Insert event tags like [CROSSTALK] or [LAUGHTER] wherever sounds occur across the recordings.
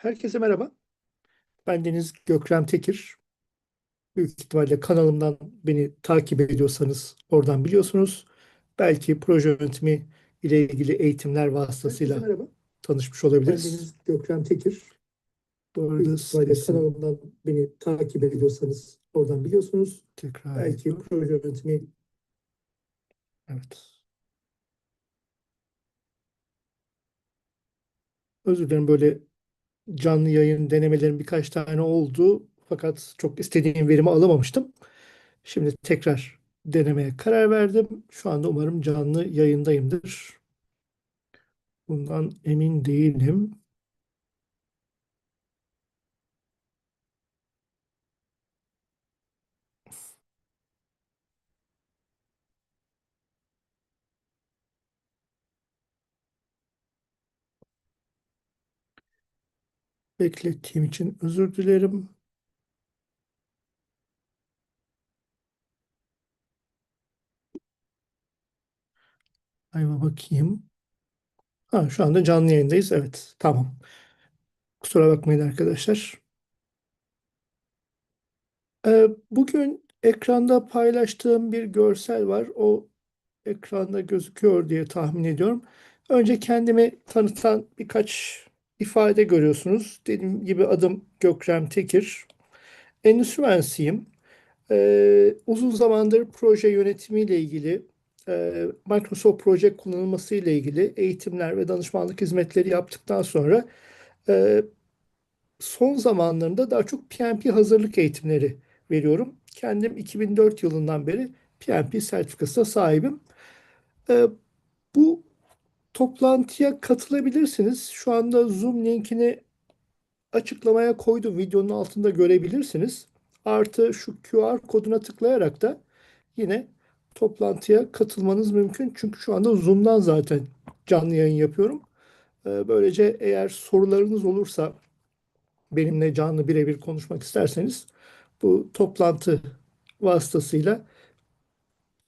Herkese merhaba. Ben Deniz Gökrem Tekir. Büyük ihtimalle kanalımdan beni takip ediyorsanız oradan biliyorsunuz. Belki proje yönetimi ile ilgili eğitimler vasıtasıyla tanışmış Ben olabiliriz. Deniz Gökrem Tekir. Bu arada Büyük ihtimalle sesim kanalımdan beni takip ediyorsanız oradan biliyorsunuz. tekrar Belki ediyor. proje yönetimi Evet. Özür dilerim böyle canlı yayın denemelerim birkaç tane oldu. Fakat çok istediğim verimi alamamıştım. Şimdi tekrar denemeye karar verdim. Şu anda umarım canlı yayındayımdır. Bundan emin değilim. Beklettiğim için özür dilerim. Ayva bakayım. Ha, şu anda canlı yayındayız. Evet, tamam. Kusura bakmayın arkadaşlar. Ee, bugün ekranda paylaştığım bir görsel var. O ekranda gözüküyor diye tahmin ediyorum. Önce kendimi tanıtan birkaç ifade görüyorsunuz. Dediğim gibi adım Gökrem Tekir. Endüstri mühendisiyim. Ee, uzun zamandır proje yönetimiyle ilgili, e, Microsoft Project kullanılması ile ilgili eğitimler ve danışmanlık hizmetleri yaptıktan sonra e, son zamanlarında daha çok PMP hazırlık eğitimleri veriyorum. Kendim 2004 yılından beri PMP sertifikasına sahibim. E, bu toplantıya katılabilirsiniz. Şu anda Zoom linkini açıklamaya koydum. Videonun altında görebilirsiniz. Artı şu QR koduna tıklayarak da yine toplantıya katılmanız mümkün. Çünkü şu anda Zoom'dan zaten canlı yayın yapıyorum. Ee, Böylece eğer sorularınız olursa benimle canlı birebir konuşmak isterseniz bu toplantı vasıtasıyla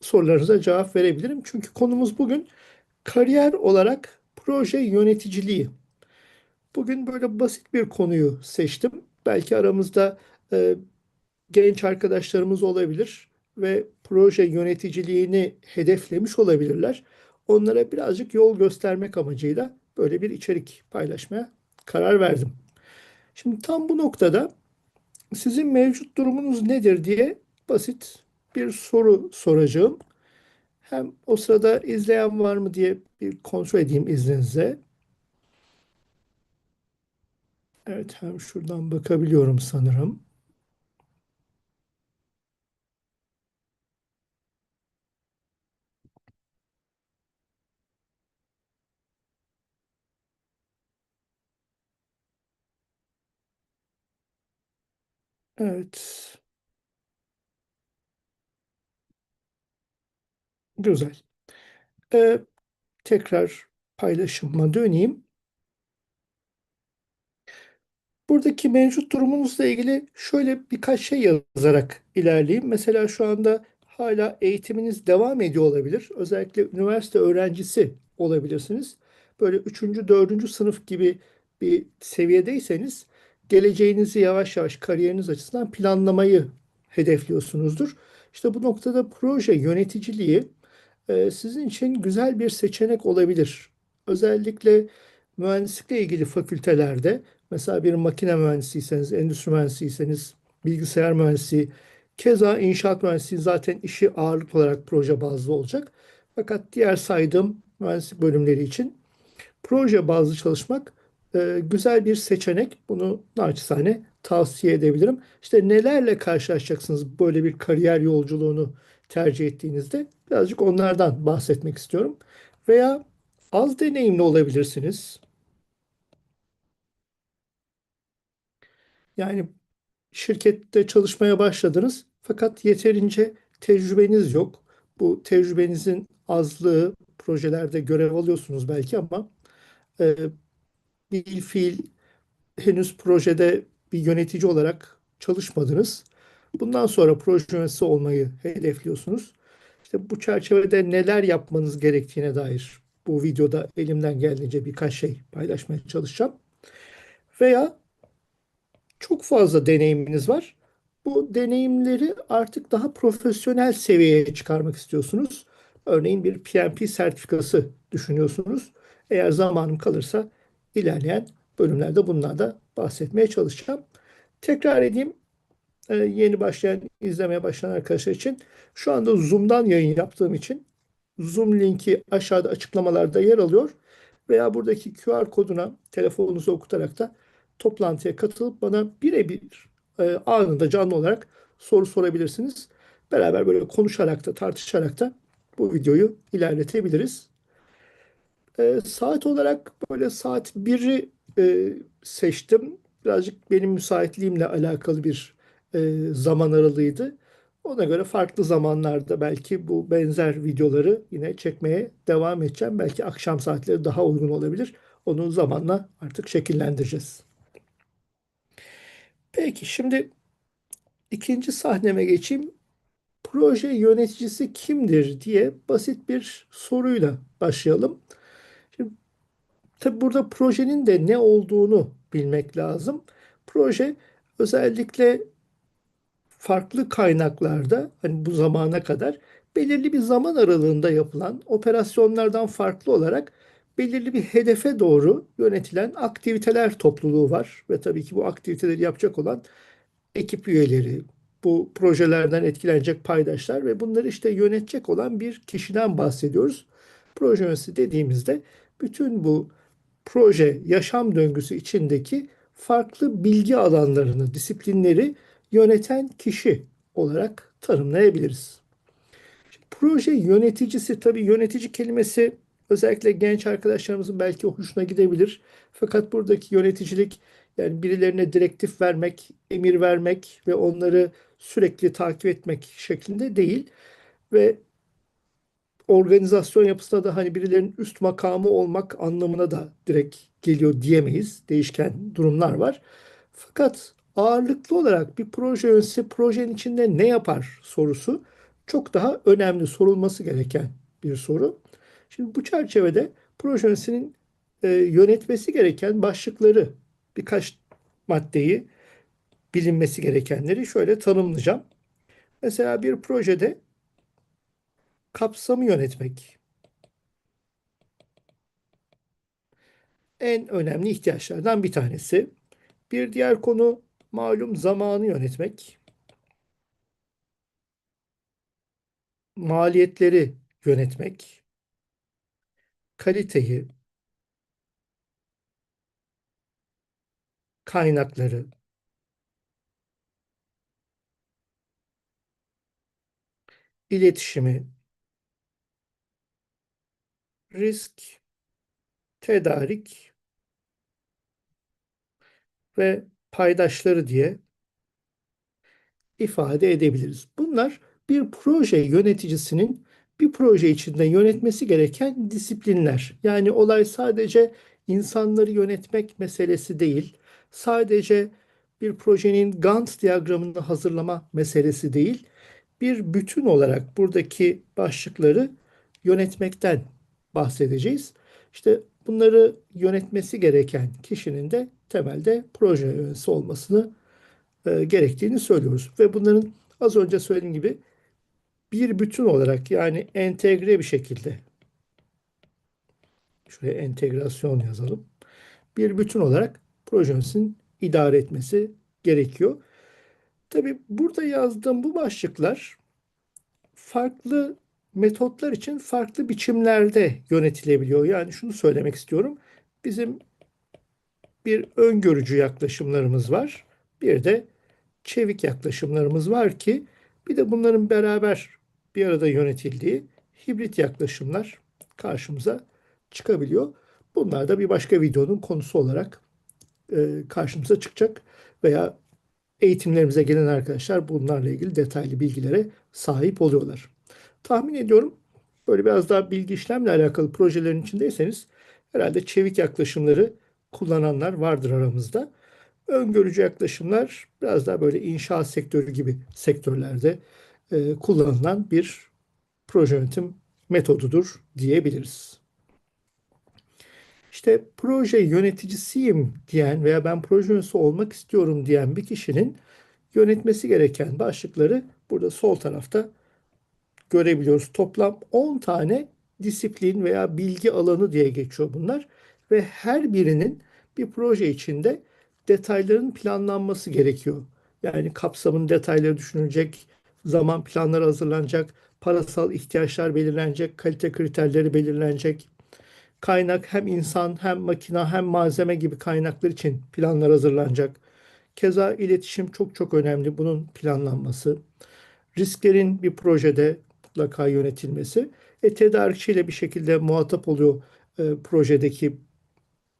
sorularınıza cevap verebilirim. Çünkü konumuz bugün kariyer olarak proje yöneticiliği. Bugün böyle basit bir konuyu seçtim. Belki aramızda e, genç arkadaşlarımız olabilir ve proje yöneticiliğini hedeflemiş olabilirler. Onlara birazcık yol göstermek amacıyla böyle bir içerik paylaşmaya karar verdim. Şimdi tam bu noktada sizin mevcut durumunuz nedir diye basit bir soru soracağım. Hem o sırada izleyen var mı diye bir kontrol edeyim izninizle. Evet, hem şuradan bakabiliyorum sanırım. Evet, güzel. Ee, tekrar paylaşıma döneyim. Buradaki mevcut durumunuzla ilgili şöyle birkaç şey yazarak ilerleyeyim. Mesela şu anda hala eğitiminiz devam ediyor olabilir. Özellikle üniversite öğrencisi olabilirsiniz. Böyle üçüncü, dördüncü sınıf gibi bir seviyedeyseniz geleceğinizi yavaş yavaş kariyeriniz açısından planlamayı hedefliyorsunuzdur. İşte bu noktada proje yöneticiliği e, sizin için güzel bir seçenek olabilir. Özellikle mühendislikle ilgili fakültelerde mesela bir makine mühendisiyseniz, endüstri mühendisiyseniz, bilgisayar mühendisi, keza inşaat mühendisi zaten işi ağırlık olarak proje bazlı olacak. Fakat diğer saydığım mühendislik bölümleri için proje bazlı çalışmak e, güzel bir seçenek. Bunu naçizane tavsiye edebilirim. İşte nelerle karşılaşacaksınız böyle bir kariyer yolculuğunu tercih ettiğinizde birazcık onlardan bahsetmek istiyorum. Veya az deneyimli olabilirsiniz. Yani şirkette çalışmaya başladınız fakat yeterince tecrübeniz yok. Bu tecrübenizin azlığı projelerde görev alıyorsunuz belki ama e, bir fiil henüz projede bir yönetici olarak çalışmadınız. Bundan sonra proje yöneticisi olmayı hedefliyorsunuz. İşte bu çerçevede neler yapmanız gerektiğine dair bu videoda elimden geldiğince birkaç şey paylaşmaya çalışacağım. Veya Çok fazla deneyiminiz var. Bu deneyimleri artık daha profesyonel seviyeye çıkarmak istiyorsunuz. Örneğin bir PMP sertifikası düşünüyorsunuz. Eğer zamanım kalırsa ilerleyen bölümlerde bunlardan bahsetmeye çalışacağım. Tekrar edeyim e, yeni başlayan, izlemeye başlayan arkadaşlar için. Şu anda Zoom'dan yayın yaptığım için Zoom linki aşağıda açıklamalarda yer alıyor. Veya buradaki QR koduna telefonunuzu okutarak da toplantıya katılıp bana birebir e, anında canlı olarak soru sorabilirsiniz. Beraber böyle konuşarak da tartışarak da bu videoyu ilerletebiliriz. E, saat olarak böyle saat 1'i e, seçtim. Birazcık benim müsaitliğimle alakalı bir e, zaman aralığıydı. Ona göre farklı zamanlarda belki bu benzer videoları yine çekmeye devam edeceğim. Belki akşam saatleri daha uygun olabilir. Onu zamanla artık şekillendireceğiz. Peki şimdi ikinci sahneme geçeyim. Proje yöneticisi kimdir diye basit bir soruyla başlayalım. Şimdi tabii burada projenin de ne olduğunu bilmek lazım. Proje özellikle farklı kaynaklarda hani bu zamana kadar belirli bir zaman aralığında yapılan operasyonlardan farklı olarak belirli bir hedefe doğru yönetilen aktiviteler topluluğu var ve tabii ki bu aktiviteleri yapacak olan ekip üyeleri, bu projelerden etkilenecek paydaşlar ve bunları işte yönetecek olan bir kişiden bahsediyoruz. Proje yöneticisi dediğimizde bütün bu proje yaşam döngüsü içindeki farklı bilgi alanlarını, disiplinleri yöneten kişi olarak tanımlayabiliriz. Şimdi proje yöneticisi tabii yönetici kelimesi özellikle genç arkadaşlarımızın belki hoşuna gidebilir. Fakat buradaki yöneticilik yani birilerine direktif vermek, emir vermek ve onları sürekli takip etmek şeklinde değil ve organizasyon yapısında da hani birilerinin üst makamı olmak anlamına da direkt geliyor diyemeyiz. Değişken durumlar var. Fakat ağırlıklı olarak bir proje yöneticisi projenin içinde ne yapar sorusu çok daha önemli sorulması gereken bir soru. Şimdi bu çerçevede proje yöneticisinin e, yönetmesi gereken başlıkları birkaç maddeyi bilinmesi gerekenleri şöyle tanımlayacağım. Mesela bir projede kapsamı yönetmek en önemli ihtiyaçlardan bir tanesi. Bir diğer konu malum zamanı yönetmek. Maliyetleri yönetmek. Kaliteyi, kaynakları, iletişimi, risk, tedarik ve paydaşları diye ifade edebiliriz. Bunlar bir proje yöneticisinin bir proje içinde yönetmesi gereken disiplinler. Yani olay sadece insanları yönetmek meselesi değil. Sadece bir projenin Gantt diyagramını hazırlama meselesi değil. Bir bütün olarak buradaki başlıkları yönetmekten bahsedeceğiz. İşte bunları yönetmesi gereken kişinin de temelde proje yöneticisi olmasını e, gerektiğini söylüyoruz. Ve bunların az önce söylediğim gibi bir bütün olarak yani entegre bir şekilde şuraya entegrasyon yazalım. Bir bütün olarak proje yöneticisinin idare etmesi gerekiyor. Tabii burada yazdığım bu başlıklar farklı metotlar için farklı biçimlerde yönetilebiliyor. Yani şunu söylemek istiyorum. Bizim bir öngörücü yaklaşımlarımız var. Bir de çevik yaklaşımlarımız var ki bir de bunların beraber bir arada yönetildiği hibrit yaklaşımlar karşımıza çıkabiliyor. Bunlar da bir başka videonun konusu olarak e, karşımıza çıkacak veya eğitimlerimize gelen arkadaşlar bunlarla ilgili detaylı bilgilere sahip oluyorlar. Tahmin ediyorum böyle biraz daha bilgi işlemle alakalı projelerin içindeyseniz herhalde çevik yaklaşımları kullananlar vardır aramızda. Öngörücü yaklaşımlar biraz daha böyle inşaat sektörü gibi sektörlerde e, kullanılan bir proje yönetim metodudur diyebiliriz. İşte proje yöneticisiyim diyen veya ben proje yöneticisi olmak istiyorum diyen bir kişinin yönetmesi gereken başlıkları burada sol tarafta görebiliyoruz. Toplam 10 tane disiplin veya bilgi alanı diye geçiyor bunlar ve her birinin bir proje içinde detayların planlanması gerekiyor. Yani kapsamın detayları düşünülecek, zaman planları hazırlanacak, parasal ihtiyaçlar belirlenecek, kalite kriterleri belirlenecek. Kaynak hem insan hem makina hem malzeme gibi kaynaklar için planlar hazırlanacak. Keza iletişim çok çok önemli bunun planlanması. Risklerin bir projede mutlaka yönetilmesi. E, tedarikçiyle bir şekilde muhatap oluyor e, projedeki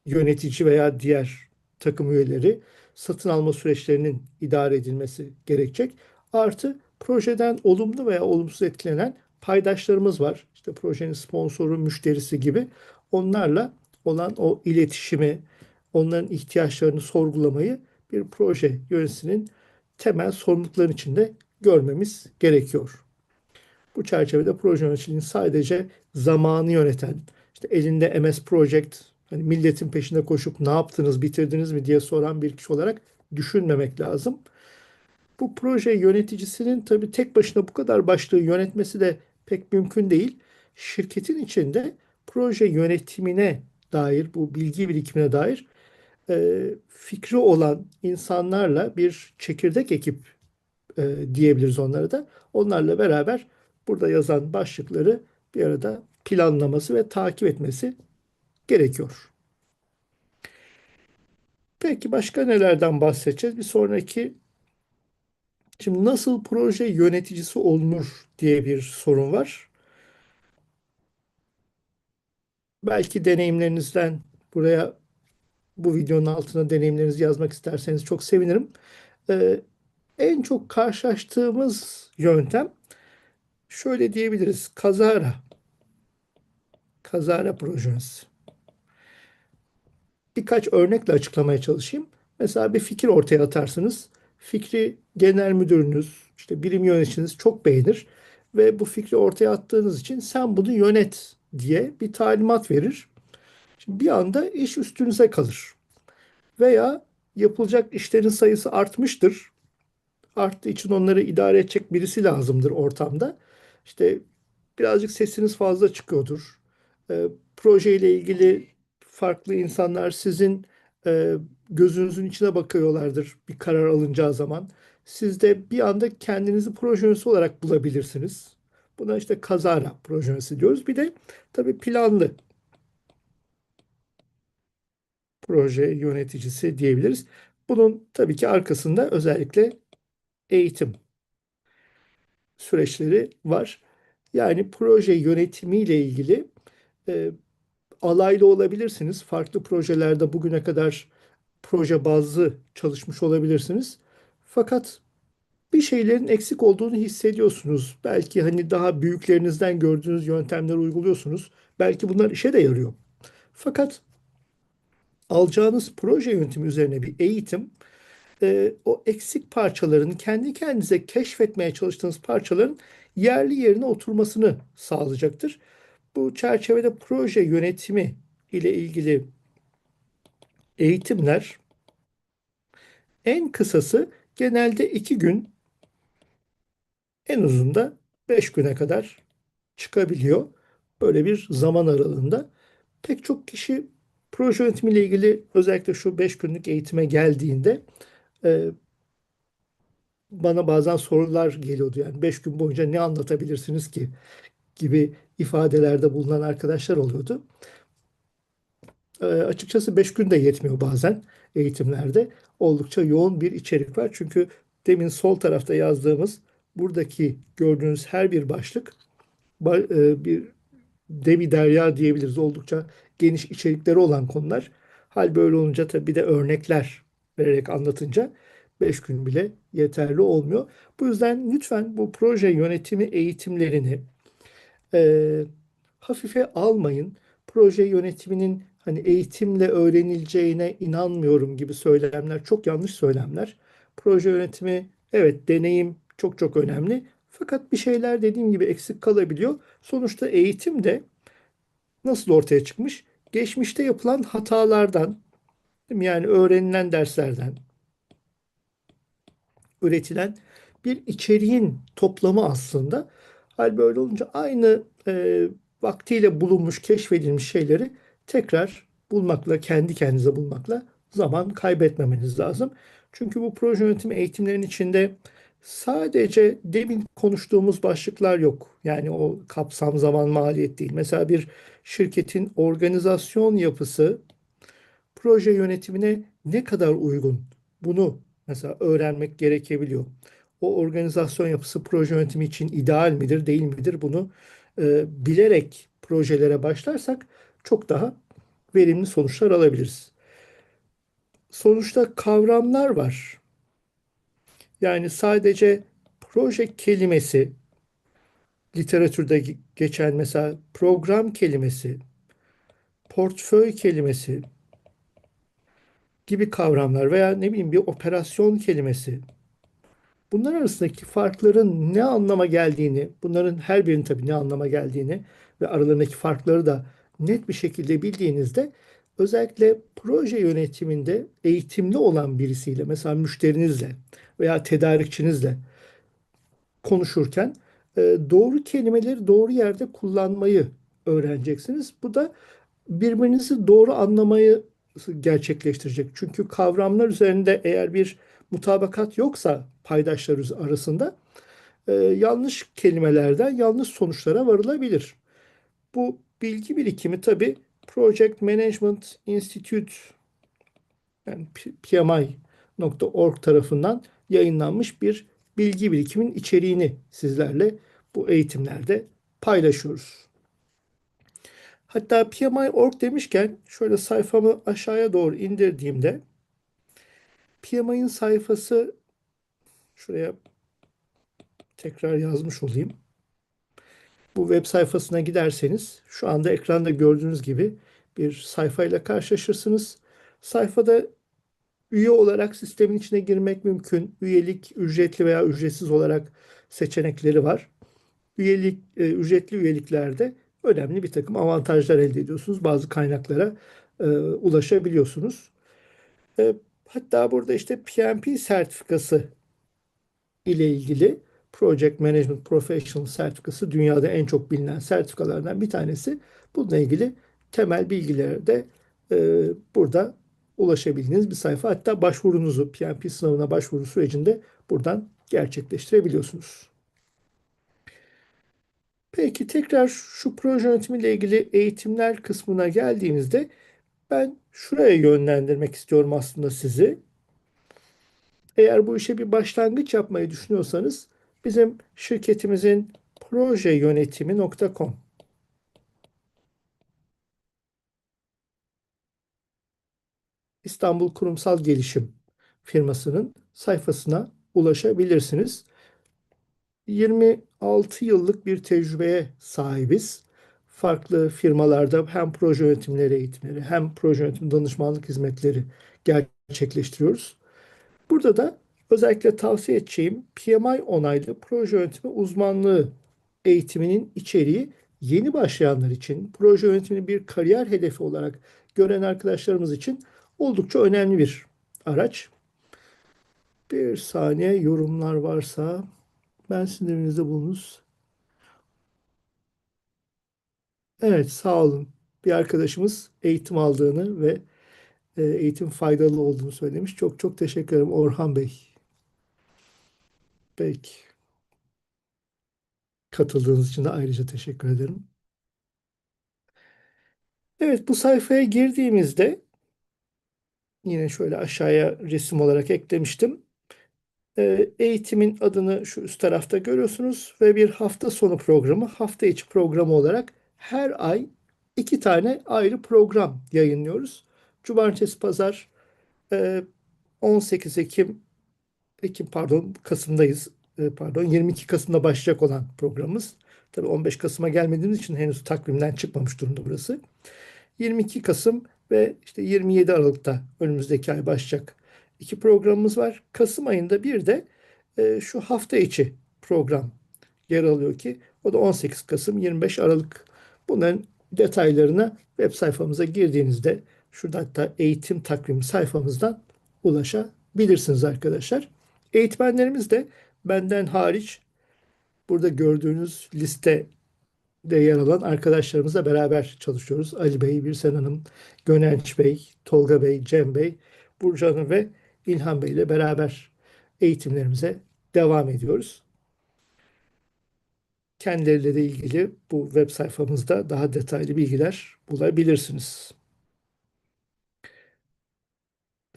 yönetici veya diğer takım üyeleri. Satın alma süreçlerinin idare edilmesi gerekecek. Artı projeden olumlu veya olumsuz etkilenen paydaşlarımız var. İşte projenin sponsoru, müşterisi gibi. Onlarla olan o iletişimi, onların ihtiyaçlarını sorgulamayı bir proje yöneticisinin temel sorumlulukların içinde görmemiz gerekiyor. Bu çerçevede proje yöneticiliğini sadece zamanı yöneten, işte elinde MS Project, hani milletin peşinde koşup ne yaptınız, bitirdiniz mi diye soran bir kişi olarak düşünmemek lazım. Bu proje yöneticisinin tabii tek başına bu kadar başlığı yönetmesi de pek mümkün değil. Şirketin içinde proje yönetimine dair, bu bilgi birikimine dair e, fikri olan insanlarla bir çekirdek ekip e, diyebiliriz onlara da. Onlarla beraber burada yazan başlıkları bir arada planlaması ve takip etmesi gerekiyor. Peki başka nelerden bahsedeceğiz? Bir sonraki Şimdi nasıl proje yöneticisi olunur diye bir sorun var. Belki deneyimlerinizden buraya bu videonun altına deneyimlerinizi yazmak isterseniz çok sevinirim. Ee, en çok karşılaştığımız yöntem şöyle diyebiliriz. Kazara. Kazara projesi. Birkaç örnekle açıklamaya çalışayım. Mesela bir fikir ortaya atarsınız. Fikri genel müdürünüz, işte birim yöneticiniz çok beğenir ve bu fikri ortaya attığınız için sen bunu yönet diye bir talimat verir. Şimdi bir anda iş üstünüze kalır. Veya yapılacak işlerin sayısı artmıştır. Arttığı için onları idare edecek birisi lazımdır ortamda. İşte birazcık sesiniz fazla çıkıyordur. E, proje ile ilgili farklı insanlar sizin e, gözünüzün içine bakıyorlardır bir karar alınacağı zaman. Siz de bir anda kendinizi proje yöneticisi olarak bulabilirsiniz. Buna işte kazara proje yöneticisi diyoruz. Bir de tabii planlı proje yöneticisi diyebiliriz. Bunun tabii ki arkasında özellikle eğitim süreçleri var. Yani proje yönetimiyle ilgili e, alaylı olabilirsiniz. Farklı projelerde bugüne kadar proje bazlı çalışmış olabilirsiniz. Fakat bir şeylerin eksik olduğunu hissediyorsunuz. Belki hani daha büyüklerinizden gördüğünüz yöntemleri uyguluyorsunuz. Belki bunlar işe de yarıyor. Fakat alacağınız proje yöntemi üzerine bir eğitim e, o eksik parçaların kendi kendinize keşfetmeye çalıştığınız parçaların yerli yerine oturmasını sağlayacaktır. Bu çerçevede proje yönetimi ile ilgili eğitimler en kısası genelde iki gün, en uzun da beş güne kadar çıkabiliyor. Böyle bir zaman aralığında. Pek çok kişi proje yönetimiyle ilgili özellikle şu beş günlük eğitime geldiğinde e, bana bazen sorular geliyordu. Yani beş gün boyunca ne anlatabilirsiniz ki gibi ifadelerde bulunan arkadaşlar oluyordu. E, açıkçası 5 gün de yetmiyor bazen eğitimlerde. Oldukça yoğun bir içerik var. Çünkü demin sol tarafta yazdığımız buradaki gördüğünüz her bir başlık e, bir devi derya diyebiliriz. Oldukça geniş içerikleri olan konular. Hal böyle olunca tabii bir de örnekler vererek anlatınca 5 gün bile yeterli olmuyor. Bu yüzden lütfen bu proje yönetimi eğitimlerini e, hafife almayın. Proje yönetiminin hani eğitimle öğrenileceğine inanmıyorum gibi söylemler çok yanlış söylemler. Proje yönetimi evet deneyim çok çok önemli. Fakat bir şeyler dediğim gibi eksik kalabiliyor. Sonuçta eğitim de nasıl ortaya çıkmış? geçmişte yapılan hatalardan, değil mi? yani öğrenilen derslerden üretilen bir içeriğin toplamı aslında. Hal böyle olunca aynı e, vaktiyle bulunmuş, keşfedilmiş şeyleri tekrar bulmakla, kendi kendinize bulmakla zaman kaybetmemeniz lazım. Çünkü bu proje yönetimi eğitimlerin içinde sadece demin konuştuğumuz başlıklar yok. Yani o kapsam, zaman, maliyet değil. Mesela bir şirketin organizasyon yapısı proje yönetimine ne kadar uygun? Bunu mesela öğrenmek gerekebiliyor. O organizasyon yapısı proje yönetimi için ideal midir, değil midir? Bunu e, bilerek projelere başlarsak çok daha verimli sonuçlar alabiliriz. Sonuçta kavramlar var. Yani sadece proje kelimesi, literatürde geçen mesela program kelimesi, portföy kelimesi gibi kavramlar veya ne bileyim bir operasyon kelimesi. Bunlar arasındaki farkların ne anlama geldiğini, bunların her birinin tabii ne anlama geldiğini ve aralarındaki farkları da net bir şekilde bildiğinizde özellikle proje yönetiminde eğitimli olan birisiyle mesela müşterinizle veya tedarikçinizle konuşurken e, doğru kelimeleri doğru yerde kullanmayı öğreneceksiniz. Bu da birbirinizi doğru anlamayı gerçekleştirecek. Çünkü kavramlar üzerinde eğer bir mutabakat yoksa paydaşlar arasında e, yanlış kelimelerden yanlış sonuçlara varılabilir. Bu bilgi birikimi tabii Project Management Institute yani PMI.org tarafından yayınlanmış bir bilgi birikimin içeriğini sizlerle bu eğitimlerde paylaşıyoruz. Hatta PMI.org demişken şöyle sayfamı aşağıya doğru indirdiğimde PMI'nin sayfası şuraya tekrar yazmış olayım. Bu web sayfasına giderseniz şu anda ekranda gördüğünüz gibi bir sayfayla karşılaşırsınız. Sayfada üye olarak sistemin içine girmek mümkün. Üyelik ücretli veya ücretsiz olarak seçenekleri var. Üyelik e, ücretli üyeliklerde önemli bir takım avantajlar elde ediyorsunuz. Bazı kaynaklara e, ulaşabiliyorsunuz. E, hatta burada işte PMP sertifikası ile ilgili Project Management Professional sertifikası dünyada en çok bilinen sertifikalardan bir tanesi. Bununla ilgili temel bilgilere de e, burada ulaşabildiğiniz bir sayfa. Hatta başvurunuzu PMP sınavına başvuru sürecinde buradan gerçekleştirebiliyorsunuz. Peki tekrar şu proje yönetimiyle ilgili eğitimler kısmına geldiğimizde ben şuraya yönlendirmek istiyorum aslında sizi. Eğer bu işe bir başlangıç yapmayı düşünüyorsanız bizim şirketimizin projeyönetimi.com İstanbul Kurumsal Gelişim firmasının sayfasına ulaşabilirsiniz. 26 yıllık bir tecrübeye sahibiz. Farklı firmalarda hem proje yönetimleri eğitimleri hem proje yönetim danışmanlık hizmetleri gerçekleştiriyoruz. Burada da özellikle tavsiye edeceğim PMI onaylı proje yönetimi uzmanlığı eğitiminin içeriği yeni başlayanlar için, proje yönetimini bir kariyer hedefi olarak gören arkadaşlarımız için oldukça önemli bir araç. Bir saniye yorumlar varsa ben sizin evinizde bulunuz. Evet sağ olun. Bir arkadaşımız eğitim aldığını ve e, eğitim faydalı olduğunu söylemiş. Çok çok teşekkür ederim Orhan Bey. Peki. Katıldığınız için de ayrıca teşekkür ederim. Evet bu sayfaya girdiğimizde yine şöyle aşağıya resim olarak eklemiştim. E, eğitimin adını şu üst tarafta görüyorsunuz ve bir hafta sonu programı, hafta içi programı olarak her ay iki tane ayrı program yayınlıyoruz. Cumartesi, pazar 18 e, Ekim, Ekim pardon Kasım'dayız. E, pardon 22 Kasım'da başlayacak olan programımız. Tabii 15 Kasım'a gelmediğimiz için henüz takvimden çıkmamış durumda burası. 22 Kasım ve işte 27 Aralık'ta önümüzdeki ay başlayacak iki programımız var. Kasım ayında bir de e, şu hafta içi program yer alıyor ki o da 18 Kasım 25 Aralık. Bunların detaylarına web sayfamıza girdiğinizde şurada hatta eğitim takvimi sayfamızdan ulaşabilirsiniz arkadaşlar. Eğitmenlerimiz de benden hariç burada gördüğünüz liste de yer alan arkadaşlarımızla beraber çalışıyoruz. Ali Bey, Birsen Hanım, Gönenç Bey, Tolga Bey, Cem Bey, Burcu Hanım ve İlhan Bey ile beraber eğitimlerimize devam ediyoruz. Kendileriyle ilgili bu web sayfamızda daha detaylı bilgiler bulabilirsiniz.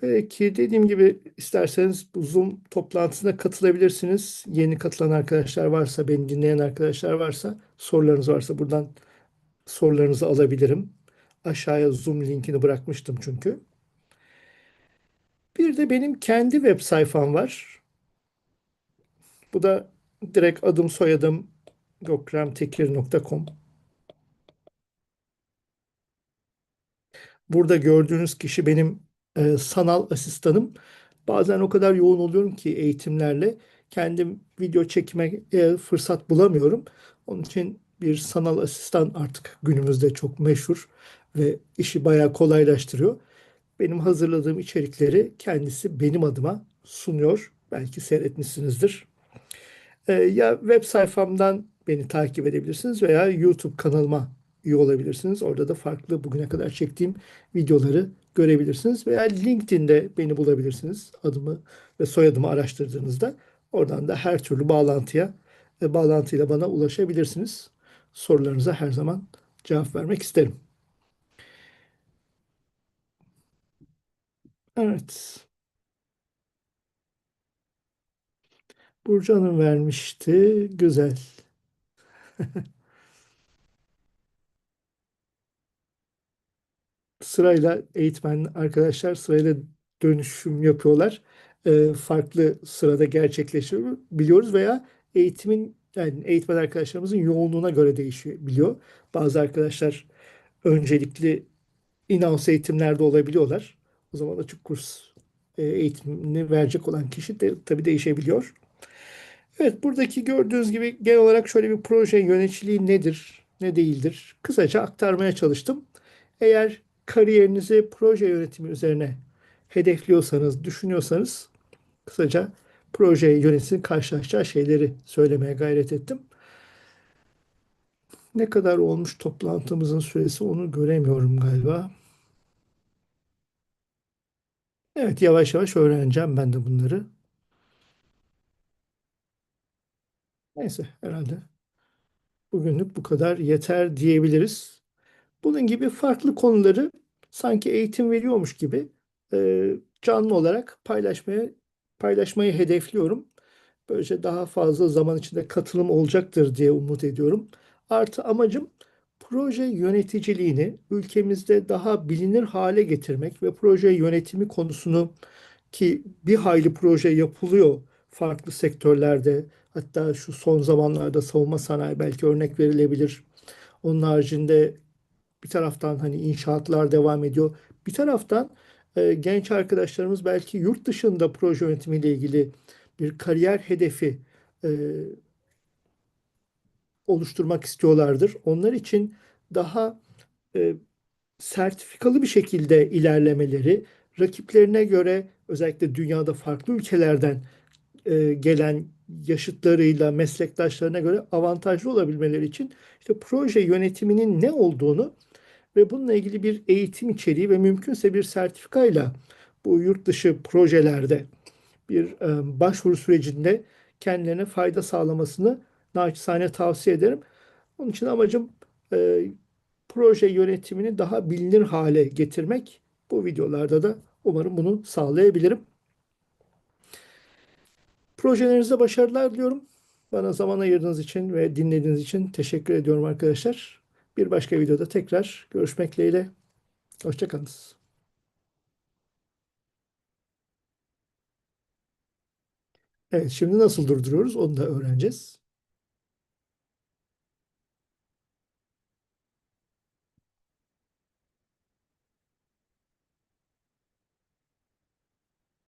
Peki dediğim gibi isterseniz bu Zoom toplantısına katılabilirsiniz. Yeni katılan arkadaşlar varsa, beni dinleyen arkadaşlar varsa, sorularınız varsa buradan sorularınızı alabilirim. Aşağıya Zoom linkini bırakmıştım çünkü. Bir de benim kendi web sayfam var. Bu da direkt adım soyadım gokremtekir.com. Burada gördüğünüz kişi benim e, sanal asistanım. Bazen o kadar yoğun oluyorum ki eğitimlerle kendim video çekmeye e, fırsat bulamıyorum. Onun için bir sanal asistan artık günümüzde çok meşhur ve işi bayağı kolaylaştırıyor. Benim hazırladığım içerikleri kendisi benim adıma sunuyor. Belki seyretmişsinizdir. E, ya web sayfamdan beni takip edebilirsiniz veya YouTube kanalıma üye olabilirsiniz. Orada da farklı bugüne kadar çektiğim videoları görebilirsiniz. Veya LinkedIn'de beni bulabilirsiniz. Adımı ve soyadımı araştırdığınızda oradan da her türlü bağlantıya ve bağlantıyla bana ulaşabilirsiniz. Sorularınıza her zaman cevap vermek isterim. Evet. Burcu Hanım vermişti. Güzel. [LAUGHS] sırayla eğitmen arkadaşlar sırayla dönüşüm yapıyorlar. Ee, farklı sırada gerçekleşiyor biliyoruz veya eğitimin yani eğitmen arkadaşlarımızın yoğunluğuna göre değişebiliyor. Bazı arkadaşlar öncelikli in-house eğitimlerde olabiliyorlar. O zaman açık kurs e, eğitimini verecek olan kişi de tabii değişebiliyor. Evet buradaki gördüğünüz gibi genel olarak şöyle bir proje yöneticiliği nedir, ne değildir kısaca aktarmaya çalıştım. Eğer kariyerinizi proje yönetimi üzerine hedefliyorsanız, düşünüyorsanız kısaca proje yöneticisinin karşılaşacağı şeyleri söylemeye gayret ettim. Ne kadar olmuş toplantımızın süresi onu göremiyorum galiba. Evet yavaş yavaş öğreneceğim ben de bunları. Neyse herhalde bugünlük bu kadar yeter diyebiliriz. Bunun gibi farklı konuları sanki eğitim veriyormuş gibi e, canlı olarak paylaşmaya paylaşmayı hedefliyorum. Böylece daha fazla zaman içinde katılım olacaktır diye umut ediyorum. Artı amacım proje yöneticiliğini ülkemizde daha bilinir hale getirmek ve proje yönetimi konusunu ki bir hayli proje yapılıyor farklı sektörlerde. Hatta şu son zamanlarda savunma sanayi belki örnek verilebilir. Onun haricinde bir taraftan hani inşaatlar devam ediyor. Bir taraftan e, genç arkadaşlarımız belki yurt dışında proje yönetimiyle ilgili bir kariyer hedefi e, oluşturmak istiyorlardır. Onlar için daha e, sertifikalı bir şekilde ilerlemeleri, rakiplerine göre özellikle dünyada farklı ülkelerden e, gelen yaşıtlarıyla, meslektaşlarına göre avantajlı olabilmeleri için işte proje yönetiminin ne olduğunu ve bununla ilgili bir eğitim içeriği ve mümkünse bir sertifikayla bu yurt dışı projelerde bir e, başvuru sürecinde kendilerine fayda sağlamasını naçizane tavsiye ederim. Onun için amacım e, proje yönetimini daha bilinir hale getirmek. Bu videolarda da umarım bunu sağlayabilirim. Projelerinizde başarılar diliyorum. Bana zaman ayırdığınız için ve dinlediğiniz için teşekkür ediyorum arkadaşlar. Bir başka videoda tekrar görüşmek dileğiyle. Hoşçakalınız. Evet, şimdi nasıl durduruyoruz onu da öğreneceğiz.